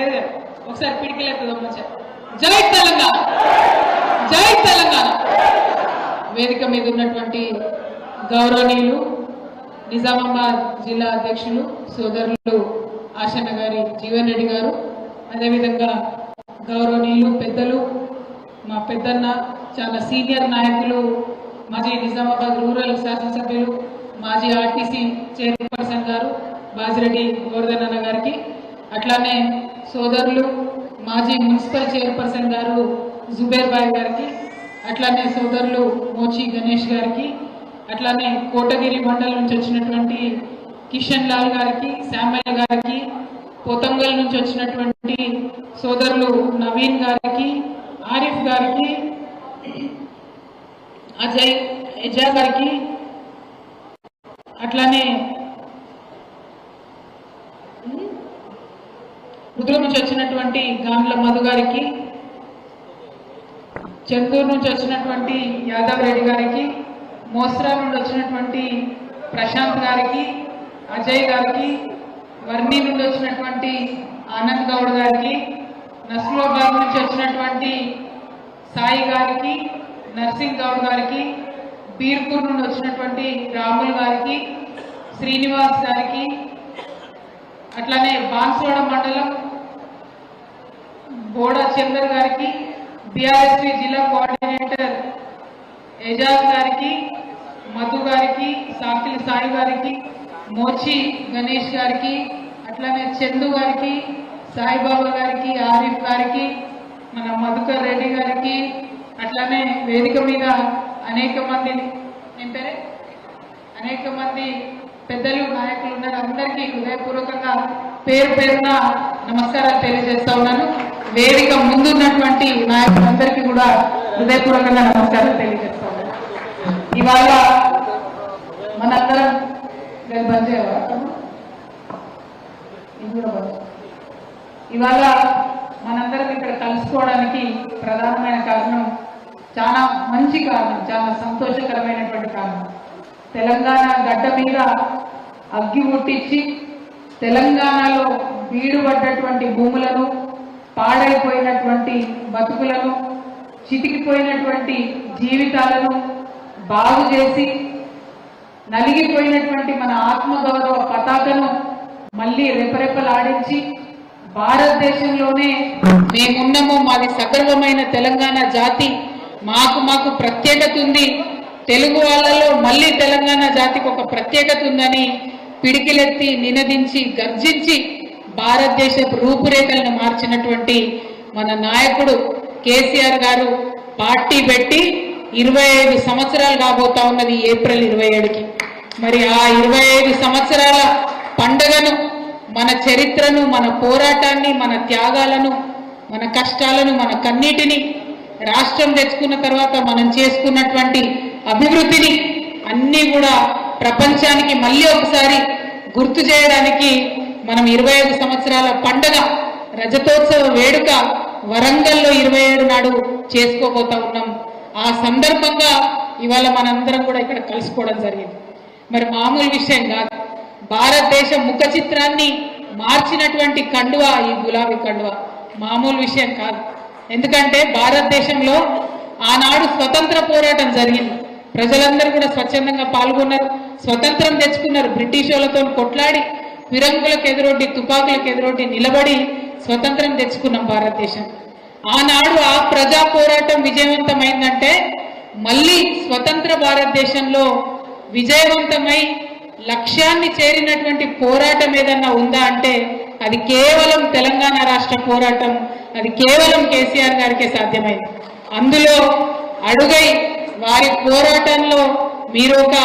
లేదు ఒకసారి పిడికిలేస్తుంది మంచిగా జై తెలంగాణ! జై తెలంగాణ! వేదిక మీద ఉన్నటువంటి గౌరవనీయులు నిజామాబాద్ జిల్లా అధ్యక్షులు సోదరులు ఆశన్న గారి జీవన్ రెడ్డి గారు అదేవిధంగా గౌరవనీయులు పెద్దలు మా పెద్దన్న చాలా సీనియర్ నాయకులు మాజీ నిజామాబాద్ రూరల్ శాసనసభ్యులు మాజీ ఆర్టీసీ చైర్పర్సన్ గారు బాజిరెడ్డి గోవర్ధన్ అన్న గారికి అట్లానే సోదరులు మాజీ మున్సిపల్ చైర్పర్సన్ గారు జుబేర్ బాయ్ గారికి అట్లానే సోదరులు మోచి గణేష్ గారికి అట్లానే కోటగిరి మండలం నుంచి వచ్చినటువంటి కిషన్ లాల్ గారికి శామ్యల్ గారికి పోతంగల్ నుంచి వచ్చినటువంటి సోదరులు నవీన్ గారికి ఆరిఫ్ గారికి అజయ్ ఎజా గారికి అట్లానే ముదురు నుంచి వచ్చినటువంటి గాండ్ల మధు గారికి చెందూరు నుంచి వచ్చినటువంటి యాదవ్ రెడ్డి గారికి మోస్రా నుండి వచ్చినటువంటి ప్రశాంత్ గారికి అజయ్ గారికి వర్ణి నుండి వచ్చినటువంటి ఆనంద్ గౌడ్ గారికి నస్లాబాద్ నుంచి వచ్చినటువంటి సాయి గారికి నర్సింగ్ గౌడ్ గారికి బీర్పూర్ నుండి వచ్చినటువంటి రాముల్ గారికి శ్రీనివాస్ గారికి అట్లానే బాన్స్వాడ మండలం బోడా చందర్ గారికి బీఆర్ఎస్పీ జిల్లా కోఆర్డినేటర్ ఎజాజ్ గారికి మధు గారికి సాకిలి సాయి గారికి మోచి గణేష్ గారికి అట్లానే చందు గారికి సాయిబాబా గారికి ఆరిఫ్ గారికి మన మధుకర్ రెడ్డి గారికి అట్లానే వేదిక మీద అనేక మంది ఏం పేరే? అనేక మంది పెద్దలు నాయకులు ఉన్నారు. అందరికీ హృదయపూర్వకంగా పేరు పేరున నమస్కారాలు తెలియజేస్తా ఉన్నాను. వేదిక ముందున్నటువంటి నాయకులందరికీ కూడా హృదయపూర్వకంగా నమస్కారం తెలియజేస్తా ఇవాళ మనందరం నేను బంద్ ఇవాళ మనందరం ఇక్కడ కలుసుకోవడానికి ప్రధానమైన కారణం చాలా మంచి కారణం చాలా సంతోషకరమైనటువంటి కారణం. తెలంగాణ గడ్డ మీద అగ్గి ముట్టించి తెలంగాణలో బీడుపడ్డటువంటి భూములను పాడైపోయినటువంటి బతుకులను చితికిపోయినటువంటి జీవితాలను బాగు చేసి నలిగిపోయినటువంటి మన ఆత్మగౌరవ పతాకను మళ్ళీ రెపరెపలాడించి భారతదేశంలోనే మేమున్నాము మాది సగర్వమైన తెలంగాణ జాతి మాకు మాకు ప్రత్యేకత ఉంది. తెలుగు వాళ్ళలో మళ్ళీ తెలంగాణ జాతికి ఒక ప్రత్యేకత ఉందని పిడికిలెత్తి నినదించి గర్జించి భారతదేశపు రూపురేఖలను మార్చినటువంటి మన నాయకుడు కేసీఆర్ గారు పార్టీ పెట్టి ఇరవై ఐదు సంవత్సరాలు కాబోతా ఉన్నది ఏప్రిల్ ఇరవై ఏడుకి. మరి ఆ ఇరవై ఐదు సంవత్సరాల పండుగను మన చరిత్రను మన పోరాటాన్ని మన త్యాగాలను మన కష్టాలను మన కన్నీటిని రాష్ట్రం తెచ్చుకున్న తర్వాత మనం చేసుకున్నటువంటి అభివృద్ధిని అన్నీ కూడా ప్రపంచానికి మళ్ళీ ఒకసారి గుర్తు చేయడానికి మనం ఇరవై ఐదు సంవత్సరాల పండగ రజతోత్సవ వేడుక వరంగల్లో ఇరవై ఏడు నాడు చేసుకోబోతా ఉన్నాం. ఆ సందర్భంగా ఇవాళ మనందరం కూడా ఇక్కడ కలుసుకోవడం జరిగింది. మరి మామూలు విషయం కాదు. భారతదేశ ముఖ చిత్రాన్ని మార్చినటువంటి కండువ ఈ గులాబీ కండువ మామూలు విషయం కాదు. ఎందుకంటే భారతదేశంలో ఆనాడు స్వతంత్ర పోరాటం జరిగింది. ప్రజలందరూ కూడా స్వచ్ఛందంగా పాల్గొన్నారు. స్వతంత్రం తెచ్చుకున్నారు బ్రిటిష్ వాళ్ళతో కొట్లాడి. ఫిరంగులకు ఎదురొడ్డి తుపాకులకు ఎదురొడ్డి నిలబడి స్వతంత్రం తెచ్చుకున్నాం భారతదేశం. ఆనాడు ఆ ప్రజా పోరాటం విజయవంతమైందంటే మళ్ళీ స్వతంత్ర భారతదేశంలో విజయవంతమై లక్ష్యాన్ని చేరినటువంటి పోరాటం ఏదన్నా ఉందా అంటే అది కేవలం తెలంగాణ రాష్ట్ర పోరాటం అది కేవలం కేసీఆర్ గారికే సాధ్యమైంది. అందులో అడుగై వారి పోరాటంలో మీరు ఒక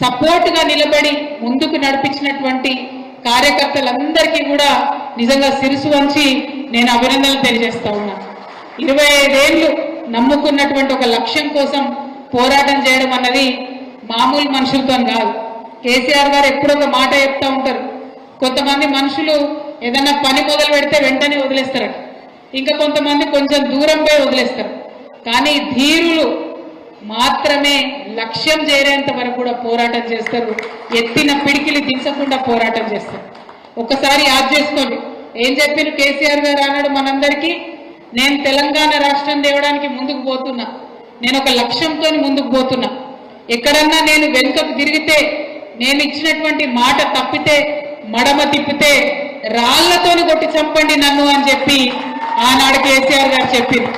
సపోర్ట్గా నిలబడి ముందుకు నడిపించినటువంటి కార్యకర్తలందరికీ కూడా నిజంగా సిరుసు వంచి నేను అభినందనలు తెలియజేస్తా ఉన్నా. ఇరవై ఐదేళ్ళు నమ్ముకున్నటువంటి ఒక లక్ష్యం కోసం పోరాటం చేయడం అన్నది మామూలు మనుషులతో కాదు. కేసీఆర్ గారు ఎప్పుడో ఒక మాట చెప్తా ఉంటారు. కొంతమంది మనుషులు ఏదన్నా పని మొదలు పెడితే వెంటనే వదిలేస్తారట. ఇంకా కొంతమంది కొంచెం దూరం పోయి వదిలేస్తారు. కానీ ధీరులు మాత్రమే లక్ష్యం చేరేంత వరకు కూడా పోరాటం చేస్తారు. ఎత్తిన పిడికిలి దించకుండా పోరాటం చేస్తారు. ఒకసారి యాద్ చేసుకోండి. ఏం చెప్పిన కేసీఆర్ గారు అన్నాడు మనందరికీ నేను తెలంగాణ రాష్ట్రం తేవడానికి ముందుకు పోతున్నా. నేను ఒక లక్ష్యంతో ముందుకు పోతున్నా. ఎక్కడన్నా నేను వెనుకకు తిరిగితే నేను ఇచ్చినటువంటి మాట తప్పితే మడమ తిప్పితే రాళ్ళతోని కొట్టి చంపండి నన్ను అని చెప్పి ఆనాడు కేసీఆర్ గారు చెప్పింది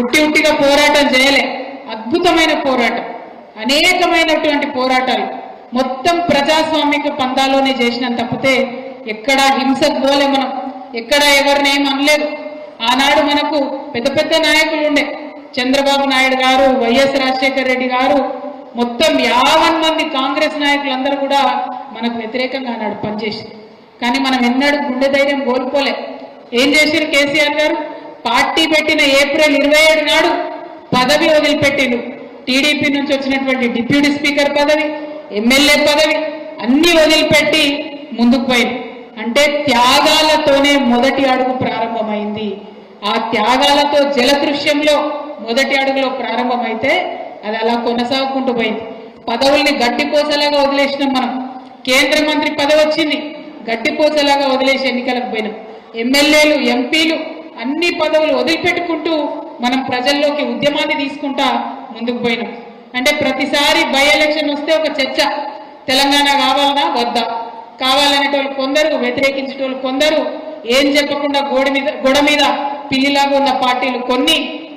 ఉట్టి ఉట్టిగా పోరాటం చేయలే. అద్భుతమైన పోరాటం. అనేకమైనటువంటి పోరాటాలు. మొత్తం ప్రజాస్వామిక పందాలోనే చేసినాం తప్పితే ఎక్కడా హింసకు పోలే మనం. ఎక్కడా ఎవరినేం అనలేదు. ఆనాడు మనకు పెద్ద పెద్ద నాయకులు ఉండే. చంద్రబాబు నాయుడు గారు వైఎస్ రాజశేఖర రెడ్డి గారు మొత్తం యావన్ మంది కాంగ్రెస్ నాయకులందరూ కూడా మనకు వ్యతిరేకంగా ఆనాడు పనిచేసి కానీ మనం ఎన్నడూ గుండె ధైర్యం కోల్పోలే. ఏం చేశారు కేసీఆర్ గారు? పార్టీ పెట్టిన ఏప్రిల్ ఇరవై ఏడు నాడు పదవి వదిలిపెట్టిండు. టీడీపీ నుంచి వచ్చినటువంటి డిప్యూటీ స్పీకర్ పదవి ఎమ్మెల్యే పదవి అన్ని వదిలిపెట్టి ముందుకు పోయింది అంటే త్యాగాలతోనే మొదటి అడుగు ప్రారంభమైంది. ఆ త్యాగాలతో జలదృశ్యంలో మొదటి అడుగులో ప్రారంభమైతే అది అలా కొనసాగుకుంటూ పోయింది. పదవుల్ని గట్టిపోసలాగా వదిలేసినాం మనం. కేంద్ర మంత్రి పదవి వచ్చింది. గట్టిపోసలాగా వదిలేసి ఎన్నికలకు పోయినాం. ఎమ్మెల్యేలు ఎంపీలు అన్ని పదవులు వదిలిపెట్టుకుంటూ మనం ప్రజల్లోకి ఉద్యమాన్ని తీసుకుంటా ముందుకు పోయినాం. అంటే ప్రతిసారి బై ఎలక్షన్ వస్తే ఒక చర్చ. తెలంగాణ కావాలనా? వద్దా? కావాలనేటోళ్ళు కొందరు వ్యతిరేకించేటోళ్ళు కొందరు ఏం చెప్పకుండా గోడ మీద గోడ మీద పిల్లిలాగా ఉన్న పార్టీలు కొన్ని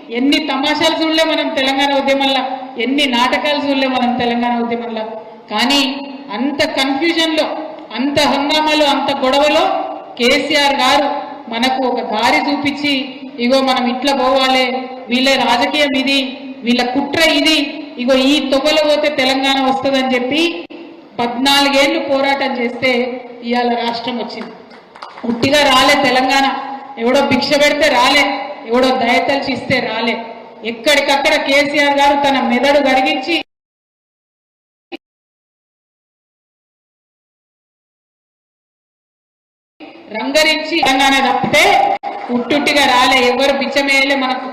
ఎన్ని తమాషాలు చూడలే మనం తెలంగాణ ఉద్యమంలో ఎన్ని నాటకాలు చూడలే మనం తెలంగాణ ఉద్యమంలో. కానీ అంత కన్ఫ్యూజన్లో అంత హంగామాలో అంత గొడవలో కేసీఆర్ గారు మనకు ఒక దారి చూపించి ఇగో మనం ఇట్లా పోవాలి వీళ్ళ రాజకీయం ఇది వీళ్ళ కుట్ర ఇది ఇగో ఈ తొగలు పోతే తెలంగాణ వస్తుందని చెప్పి పద్నాలుగేళ్ళు పోరాటం చేస్తే ఇవాళ రాష్ట్రం వచ్చింది. పుట్టిగా రాలే తెలంగాణ. ఎవడో భిక్ష పెడితే రాలే ఎవడో దయతలిచి ఇస్తే రాలే. ఎక్కడికక్కడ కేసీఆర్ గారు తన మెదడు గడిగించి రంగరించి తెలంగాణ తప్పితే ఉట్టుట్టిగా రాలే. ఎవరు బిచ్చమేయలే మనకు.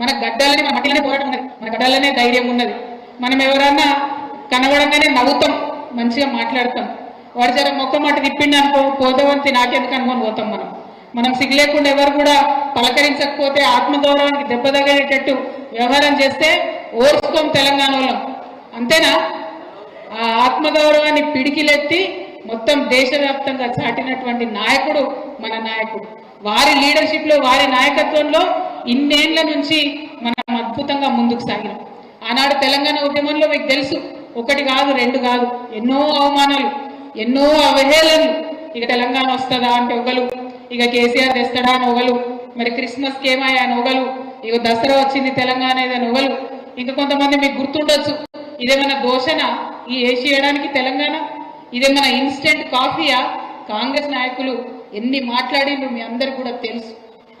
మన గడ్డలని మన మట్టిలోనే పోరాటం ఉన్నది. మన గడ్డలనే ధైర్యం ఉన్నది. మనం ఎవరన్నా కనబడంగానే నవ్వుతాం. మంచిగా మాట్లాడతాం. వాడు జర మొక్క మాట తిప్పిండి అనుకో పోదవంతి నాకెందుకు అనుకొని పోతాం మనం. మనం సిగ్గులేకుండా ఎవరు కూడా పలకరించకపోతే ఆత్మగౌరవానికి దెబ్బ తగిలేటట్టు వ్యవహారం చేస్తే ఓర్చుకోం తెలంగాణ వాళ్ళం. అంతేనా? ఆ ఆత్మగౌరవాన్ని పిడికిలెత్తి మొత్తం దేశవ్యాప్తంగా చాటినటువంటి నాయకుడు మన నాయకుడు. వారి లీడర్షిప్లో వారి నాయకత్వంలో ఇన్నేళ్ళ నుంచి మనం అద్భుతంగా ముందుకు సాగినాం. ఆనాడు తెలంగాణ ఉద్యమంలో మీకు తెలుసు ఒకటి కాదు రెండు కాదు ఎన్నో అవమానాలు ఎన్నో అవహేళనలు. ఇక తెలంగాణ వస్తుందా అంటే ఒకలు ఇక కేసీఆర్ తెస్తాడా అని ఒకలు మరి క్రిస్మస్ కేమాయా అని ఒకరు ఇక దసరా వచ్చింది తెలంగాణ ఏదని ఒకరు ఇంకా కొంతమంది మీకు గుర్తుండొచ్చు ఇదేమైనా దోషణ ఈ ఏసీ చేయడానికి తెలంగాణ? ఇదేమైనా ఇన్స్టెంట్ కాఫీయా? కాంగ్రెస్ నాయకులు ఎన్ని మాట్లాడిండ్రు మీ అందరికి కూడా తెలుసు.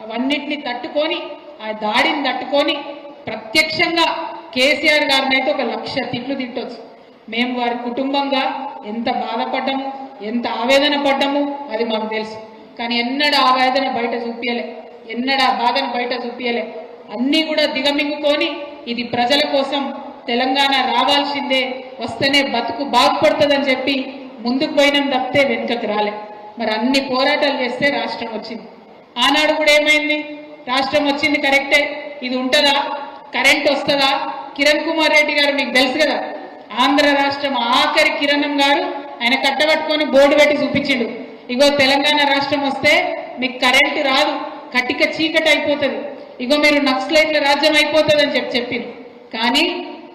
అవన్నిటిని తట్టుకొని ఆ దాడిని తట్టుకొని ప్రత్యక్షంగా కేసీఆర్ గారిని అయితే ఒక లక్ష తిట్లు తిట్టొచ్చు. మేము వారి కుటుంబంగా ఎంత బాధపడ్డాము ఎంత ఆవేదన పడ్డాము అది మాకు తెలుసు. కానీ ఎన్నడా ఆవేదన బయట చూపించలే ఎన్నడా బాధను బయట చూపించలే అన్నీ కూడా దిగమింగుకొని ఇది ప్రజల కోసం తెలంగాణ రావాల్సిందే వస్తేనే బతుకు బాగుపడుతుందని చెప్పి ముందుకు పోయినాం తప్పితే వెనుకకు రాలే. మరి అన్ని పోరాటాలు చేస్తే రాష్ట్రం వచ్చింది. ఆనాడు కూడా ఏమైంది? రాష్ట్రం వచ్చింది కరెక్టే. ఇది ఉంటుందా? కరెంట్ వస్తుందా? కిరణ్ కుమార్ రెడ్డి గారు మీకు తెలుసు కదా ఆంధ్ర రాష్ట్రం ఆఖరి కిరణం గారు ఆయన కట్టబట్టుకొని బోర్డు పెట్టి చూపించిండు. ఇగో తెలంగాణ రాష్ట్రం వస్తే మీకు కరెంటు రాదు కటిక చీకటి అయిపోతుంది. ఇగో మీరు నక్సలైట్ల రాజ్యం అయిపోతుంది అని చెప్పి చెప్పింది కానీ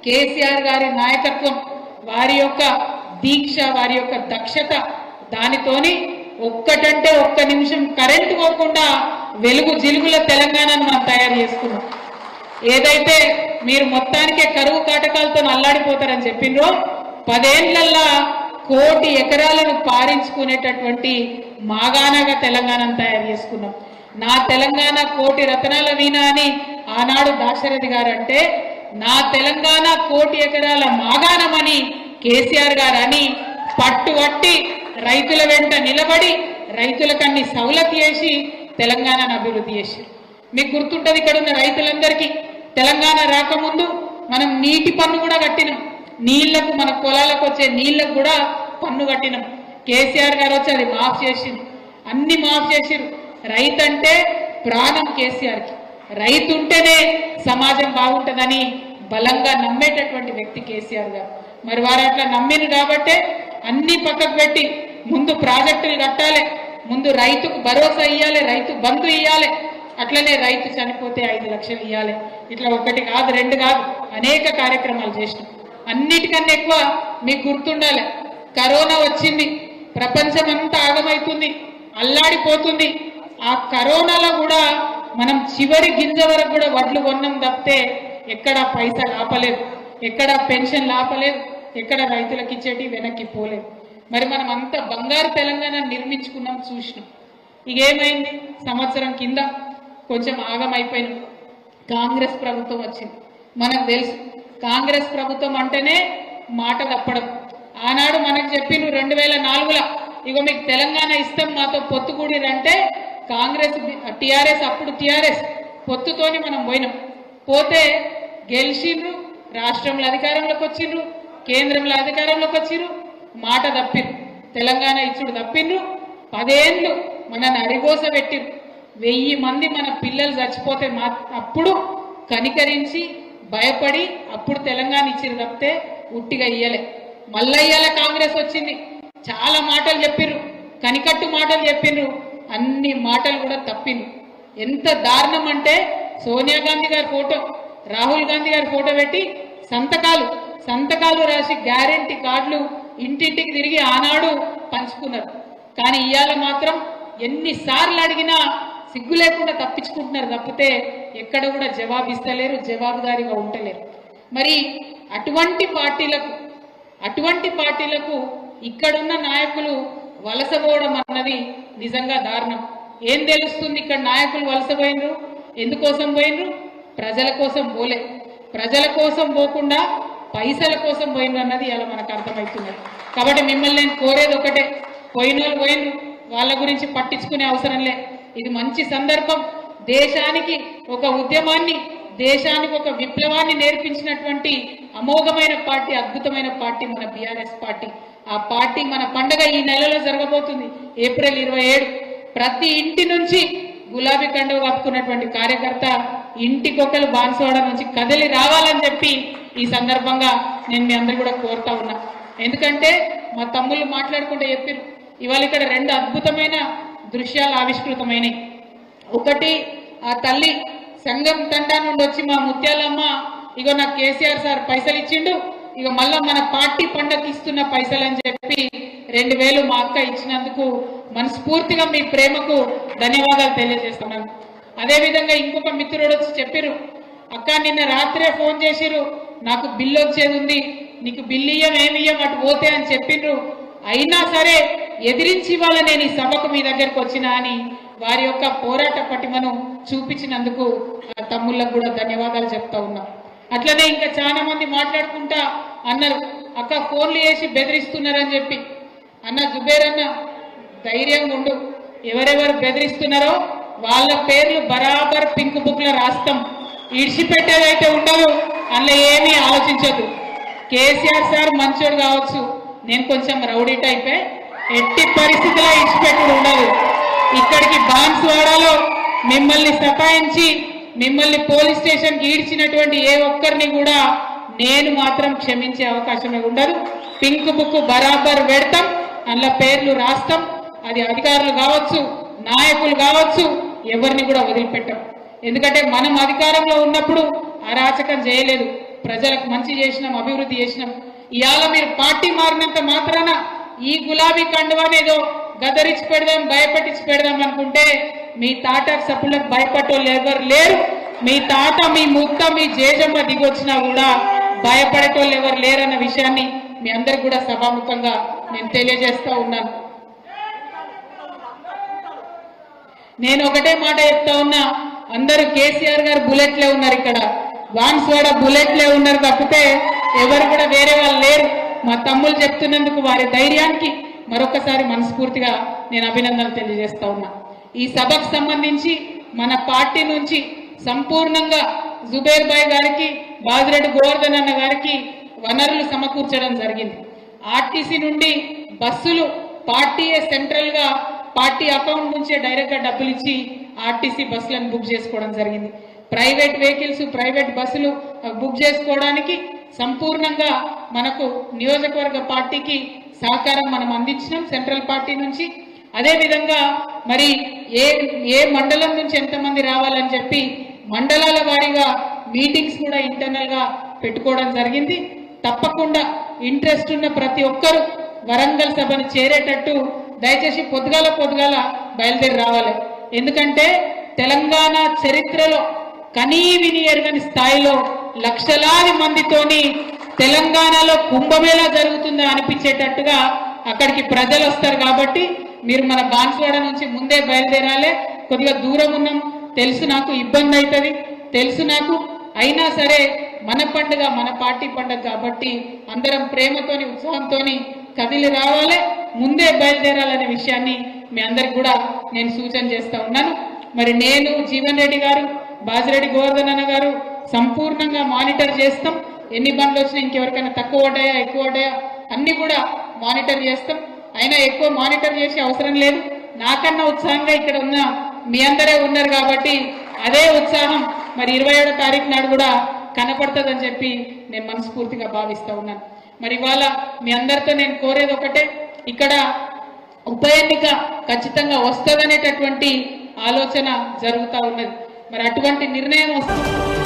కేసీఆర్ గారి నాయకత్వం వారి యొక్క దీక్ష వారి యొక్క దక్షత దానితోని ఒక్కటంటే ఒక్క నిమిషం కరెంటు పోకుండా వెలుగు జిలుగుల తెలంగాణను మనం తయారు చేసుకున్నాం. ఏదైతే మీరు మొత్తానికే కరువు కాటకాలతో అల్లాడిపోతారని చెప్పిండ్రో పదేళ్ళల్లా కోటి ఎకరాలను పారించుకునేటటువంటి మాగాణగా తెలంగాణను తయారు చేసుకున్నాం. నా తెలంగాణ కోటి రతనాల వీణ అని ఆనాడు దాశరథి గారు అంటే నా తెలంగాణ కోటి ఎకరాల మాగాణమని కేసీఆర్ గారు అని పట్టుబట్టి రైతుల వెంట నిలబడి రైతులకన్ని సౌలత్ చేసి తెలంగాణను అభివృద్ధి చేశారు. మీకు గుర్తుంటుంది ఇక్కడ ఉన్న రైతులందరికీ తెలంగాణ రాకముందు మనం నీటి పన్ను కూడా కట్టినాం. నీళ్ళకు మన పొలాలకు వచ్చే నీళ్ళకు కూడా పన్ను కట్టినాం. కేసీఆర్ గారు వచ్చి అది మాఫ్ చేసింది అన్ని మాఫ్ చేసిరు రైతు అంటే ప్రాణం కేసీఆర్కి. రైతు ఉంటేనే సమాజం బాగుంటుందని బలంగా నమ్మేటటువంటి వ్యక్తి కేసీఆర్ గారు. మరి వారు అట్లా నమ్మిను కాబట్టే అన్ని పక్కకు పెట్టి ముందు ప్రాజెక్టులు కట్టాలి ముందు రైతుకు భరోసా ఇవ్వాలి రైతు బంధు ఇవ్వాలి అట్లనే రైతు చనిపోతే ఐదు లక్షలు ఇవ్వాలి ఇట్లా ఒకటి కాదు రెండు కాదు అనేక కార్యక్రమాలు చేసినాం. అన్నిటికన్నా ఎక్కువ మీకు గుర్తుండాలి కరోనా వచ్చింది ప్రపంచం అంతా ఆగమైతుంది అల్లాడిపోతుంది. ఆ కరోనాలో కూడా మనం చివరి గింజ వరకు కూడా వడ్లు కొన్నాం తప్పితే ఎక్కడ పైసలు ఆపలేదు. ఎక్కడ పెన్షన్ ఆపలేదు. ఎక్కడ రైతులకు ఇచ్చేటి వెనక్కి పోలేదు. మరి మనం అంత బంగారు తెలంగాణ నిర్మించుకున్నాం చూసినాం. ఇక ఏమైంది? సంవత్సరం కింద కొంచెం ఆగమైపోయినాం. కాంగ్రెస్ ప్రభుత్వం వచ్చింది. మనకు తెలుసు కాంగ్రెస్ ప్రభుత్వం అంటేనే మాట తప్పడం. ఆనాడు మనకు చెప్పిండు రెండు వేల నాలుగులో ఇగో మీకు తెలంగాణ ఇస్తాం మాతో పొత్తుకూడిరంటే కాంగ్రెస్ టిఆర్ఎస్ అప్పుడు టిఆర్ఎస్ పొత్తుతోని మనం పోయినాం. పోతే గెలిచిండ్రు రాష్ట్రంలో అధికారంలోకి వచ్చిండ్రు కేంద్రంలో అధికారంలోకి వచ్చిండ్రు మాట తప్పిర్రు తెలంగాణ ఇచ్చుడు తప్పిండ్రు పదేండ్లు మనని అరిగోస పెట్టిరు. వెయ్యి మంది మన పిల్లలు చచ్చిపోతే మా అప్పుడు కనికరించి భయపడి అప్పుడు తెలంగాణ ఇచ్చిరు తప్పితే ఉట్టిగా ఇయ్యలే. మళ్ళా ఇయ్యాల కాంగ్రెస్ వచ్చింది. చాలా మాటలు చెప్పిర్రు. కనికట్టు మాటలు చెప్పిండ్రు అన్ని మాటలు కూడా తప్పింది. ఎంత దారుణం అంటే సోనియా గాంధీ గారి ఫోటో రాహుల్ గాంధీ గారి ఫోటో పెట్టి సంతకాలు సంతకాలు రాసి గ్యారెంటీ కార్డులు ఇంటింటికి తిరిగి ఆనాడు పంచుకున్నారు. కానీ ఇవాళ మాత్రం ఎన్నిసార్లు అడిగినా సిగ్గు లేకుండా తప్పించుకుంటున్నారు తప్పితే ఎక్కడ కూడా జవాబు ఇస్తలేరు జవాబుదారీగా ఉండలేరు. మరి అటువంటి పార్టీలకు అటువంటి పార్టీలకు ఇక్కడున్న నాయకులు వలసపోవడం అన్నది నిజంగా దారుణం. ఏం తెలుస్తుంది ఇక్కడ నాయకులు వలసపోయినరు ఎందుకోసం పోయినరు ప్రజల కోసం పోలే. ప్రజల కోసం పోకుండా పైసల కోసం పోయినరు అన్నది ఇలా మనకు అర్థమవుతున్నది. కాబట్టి మిమ్మల్ని నేను కోరేది ఒకటే. పోయిన వాళ్ళు పోయినరు వాళ్ళ గురించి పట్టించుకునే అవసరం లే. ఇది మంచి సందర్భం. దేశానికి ఒక ఉద్యమాన్ని దేశానికి ఒక విప్లవాన్ని నేర్పించినటువంటి అమోఘమైన పార్టీ అద్భుతమైన పార్టీ మన బీఆర్ఎస్ పార్టీ. ఆ పార్టీ మన పండగ ఈ నెలలో జరగబోతుంది. ఏప్రిల్ ఇరవై ఏడు. ప్రతి ఇంటి నుంచి గులాబీ కండువ కప్పుకున్నటువంటి కార్యకర్త ఇంటికొకరు బాన్సవాడ నుంచి కదిలి రావాలని చెప్పి ఈ సందర్భంగా నేను మీ అందరు కూడా కోరుతా ఉన్నా. ఎందుకంటే మా తమ్ముళ్ళు మాట్లాడుకుంటే చెప్పారు ఇవాళ ఇక్కడ రెండు అద్భుతమైన దృశ్యాలు ఆవిష్కృతమైనవి ఒకటి ఆ తల్లి సంఘం తండా నుండి వచ్చి మా ముత్యాలమ్మ ఇగో నాకు కేసీఆర్ సార్ పైసలు ఇచ్చిండు. ఇక మళ్ళా మన పార్టీ పండగకి ఇస్తున్న పైసలు అని చెప్పి రెండు వేలు మా అక్క ఇచ్చినందుకు మనస్ఫూర్తిగా మీ ప్రేమకు ధన్యవాదాలు తెలియజేస్తున్నాను. అదేవిధంగా ఇంకొక మిత్రుడు వచ్చి చెప్పిరు అక్క నిన్న రాత్రే ఫోన్ చేసిరు నాకు బిల్లు వచ్చేది ఉంది. నీకు బిల్లు ఇయ్యం ఏమి ఇయ్యం అటు పోతే అని చెప్పిండ్రు అయినా సరే ఎదిరించి వాళ్ళ నేను ఈ సభకు మీ దగ్గరకు వచ్చినా అని వారి యొక్క పోరాట పటిమను చూపించినందుకు ఆ తమ్ముళ్ళకు కూడా ధన్యవాదాలు చెప్తా ఉన్నా. అట్లనే ఇంకా చాలా మంది మాట్లాడుకుంటా అన్నారు అక్క ఫోన్లు వేసి బెదిరిస్తున్నారని చెప్పి. అన్న జుబేర్ అన్న ధైర్యంగా ఉండు. ఎవరెవరు బెదిరిస్తున్నారో వాళ్ళ పేర్లు బరాబర్ పింక్ బుక్లో రాస్తాం. ఇడిచిపెట్టేదైతే ఉండదు అందులో ఏమీ ఆలోచించదు కేసీఆర్ సార్ మంచోడు కావచ్చు. నేను కొంచెం రౌడీ టైపే ఎట్టి పరిస్థితిలో ఇడిచిపెట్టుడు ఉండదు. ఇక్కడికి బాన్స్వాడలో మిమ్మల్ని సతాయించి మిమ్మల్ని పోలీస్ స్టేషన్కి ఈడ్చినటువంటి ఏ ఒక్కరిని కూడా నేను మాత్రం క్షమించే అవకాశమే ఉండదు. పింక్ బుక్ బరాబర్ పెడతాం అందులో పేర్లు రాస్తాం. అది అధికారులు కావచ్చు నాయకులు కావచ్చు ఎవరిని కూడా వదిలిపెట్టాం. ఎందుకంటే మనం అధికారంలో ఉన్నప్పుడు అరాచకం చేయలేదు. ప్రజలకు మంచి చేసినాం అభివృద్ధి చేసినాం. ఇవాళ మీరు పార్టీ మారినంత మాత్రాన ఈ గులాబీ కండువానేదో గదరించి పెడదాం భయపెట్టించి పెడదాం అనుకుంటే మీ తాట సభ్యులకు భయపడేవాళ్ళు ఎవరు లేరు. మీ తాత మీ ముత్త మీ జేజమ్మ దిగొచ్చినా కూడా భయపడేటోళ్ళు ఎవరు లేరన్న విషయాన్ని మీ అందరికి కూడా సభాముఖంగా నేను తెలియజేస్తా ఉన్నాను. నేను ఒకటే మాట చెప్తా ఉన్నా అందరూ కేసీఆర్ గారు బుల్లెట్లే ఉన్నారు ఇక్కడ. వాన్స్వాడ బుల్లెట్లే ఉన్నారు తప్పితే ఎవరు కూడా వేరే వాళ్ళు లేరు. మా తమ్ముళ్ళు చెప్తున్నందుకు వారి ధైర్యానికి మరొకసారి మనస్ఫూర్తిగా నేను అభినందనలు తెలియజేస్తా ఉన్నా. ఈ సభకు సంబంధించి మన పార్టీ నుంచి సంపూర్ణంగా జుబేర్ బాయ్ గారికి బాజిరెడ్డి గోవర్ధన్ అన్న గారికి వనరులు సమకూర్చడం జరిగింది. ఆర్టీసీ నుండి బస్సులు పార్టీయే సెంట్రల్గా పార్టీ అకౌంట్ నుంచే డైరెక్ట్గా డబ్బులు ఇచ్చి ఆర్టీసీ బస్సులను బుక్ చేసుకోవడం జరిగింది. ప్రైవేట్ వెహికల్స్ ప్రైవేట్ బస్సులు బుక్ చేసుకోవడానికి సంపూర్ణంగా మనకు నియోజకవర్గ పార్టీకి సహకారం మనం అందించినాం సెంట్రల్ పార్టీ నుంచి. అదేవిధంగా మరి ఏ ఏ మండలం నుంచి ఎంతమంది రావాలని చెప్పి మండలాల వారీగా మీటింగ్స్ కూడా ఇంటర్నల్గా పెట్టుకోవడం జరిగింది. తప్పకుండా ఇంట్రెస్ట్ ఉన్న ప్రతి ఒక్కరూ వరంగల్ సభను చేరేటట్టు దయచేసి పొద్దుగాల పొద్దుగాల బయలుదేరి రావాలి. ఎందుకంటే తెలంగాణ చరిత్రలో కనీ విని ఎరగని స్థాయిలో లక్షలాది మందితోని తెలంగాణలో కుంభమేళా జరుగుతుందా అనిపించేటట్టుగా అక్కడికి ప్రజలు వస్తారు కాబట్టి మీరు మన బాన్స్వాడ నుంచి ముందే బయలుదేరాలే కొద్దిగా దూరం ఉన్నాం. తెలుసు నాకు ఇబ్బంది అవుతుంది తెలుసు నాకు అయినా సరే మన పండుగ మన పార్టీ పండుగ కాబట్టి అందరం ప్రేమతోని ఉత్సాహంతోని కదిలి రావాలి ముందే బయలుదేరాలనే విషయాన్ని మీ అందరికి కూడా నేను సూచన చేస్తా ఉన్నాను. మరి నేను జీవన్ రెడ్డి గారు బాజిరెడ్డి గోవర్ధన్ అన్న గారు సంపూర్ణంగా మానిటర్ చేస్తాం. ఎన్ని బండ్లు వచ్చినా ఇంకెవరికైనా తక్కువ పడ్డాయా ఎక్కువ పడ్డాయా అన్ని కూడా మానిటర్ చేస్తాం. అయినా ఎక్కువ మానిటర్ చేసే అవసరం లేదు. నాకన్నా ఉత్సాహంగా ఇక్కడ ఉన్న మీ అందరే ఉన్నారు కాబట్టి అదే ఉత్సాహం మరి ఇరవై ఏడో తారీఖు నాడు కూడా కనపడుతుందని చెప్పి నేను మనస్ఫూర్తిగా భావిస్తూ ఉన్నాను. మరి ఇవాళ మీ అందరితో నేను కోరేది ఒకటే ఇక్కడ ఉప ఎన్నిక ఖచ్చితంగా వస్తుందనేటటువంటి ఆలోచన జరుగుతూ ఉన్నది. మరి అటువంటి నిర్ణయం వస్తుంది.